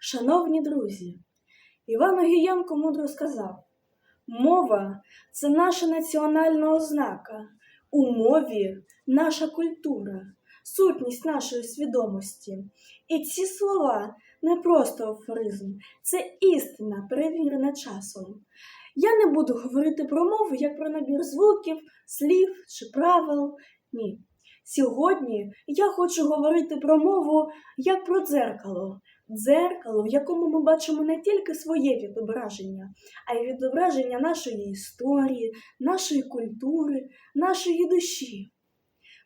Шановні друзі, Іван Огієнко мудро сказав: мова це наша національна ознака, у мові наша культура, сутність нашої свідомості. І ці слова не просто афоризм, це істина, перевірена часом. Я не буду говорити про мову як про набір звуків, слів чи правил. Ні. Сьогодні я хочу говорити про мову як про дзеркало. Дзеркало, в якому ми бачимо не тільки своє відображення, а й відображення нашої історії, нашої культури, нашої душі.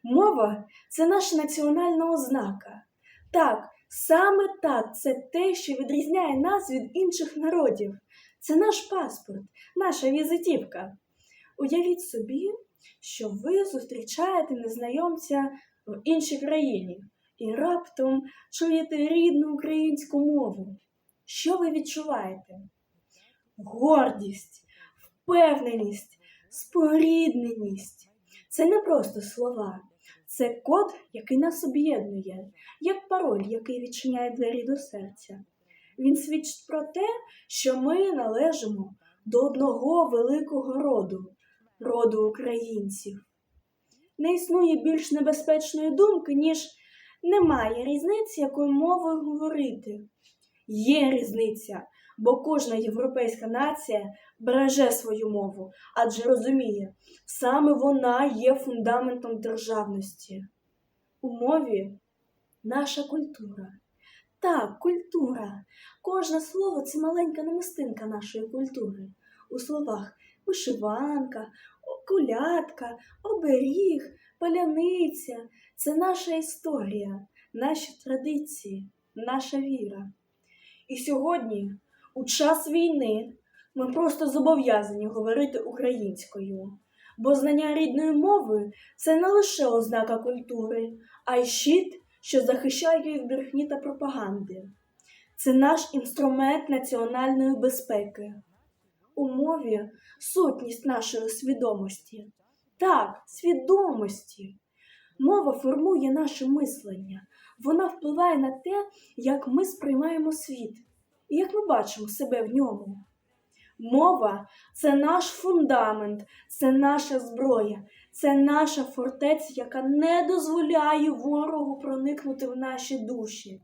Мова це наша національна ознака. Так, саме так це те, що відрізняє нас від інших народів. Це наш паспорт, наша візитівка. Уявіть собі, що ви зустрічаєте незнайомця в іншій країні і раптом чуєте рідну українську мову. Що ви відчуваєте? Гордість, впевненість, спорідненість. Це не просто слова, це код, який нас об'єднує, як пароль, який відчиняє двері до серця. Він свідчить про те, що ми належимо до одного великого роду, роду українців. Не існує більш небезпечної думки, ніж немає різниці, якою мовою говорити. Є різниця, бо кожна європейська нація береже свою мову, адже розуміє, саме вона є фундаментом державності. У мові наша культура. Так, культура. Кожне слово це маленька намистинка нашої культури. У словах вишиванка, кулятка, оберіг, паляниця це наша історія, наші традиції, наша віра. І сьогодні, у час війни, ми просто зобов'язані говорити українською, бо знання рідної мови це не лише ознака культури, а й щит, що захищає від брехні та пропаганди. Це наш інструмент національної безпеки. У мові сутність нашої свідомості. Так, свідомості. Мова формує наше мислення. Вона впливає на те, як ми сприймаємо світ і як ми бачимо себе в ньому. Мова це наш фундамент, це наша зброя, це наша фортеця, яка не дозволяє ворогу проникнути в наші душі.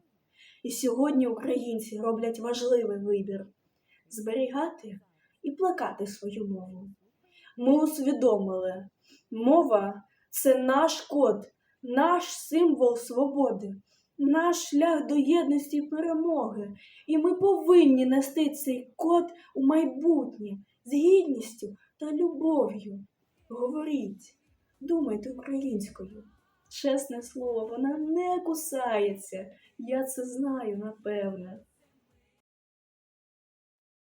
І сьогодні українці роблять важливий вибір зберігати і плекати свою мову. Ми усвідомили, мова це наш код, наш символ свободи, наш шлях до єдності і перемоги. І ми повинні нести цей код у майбутнє з гідністю та любов'ю. Говоріть, думайте українською. Чесне слово, вона не кусається. Я це знаю, напевне.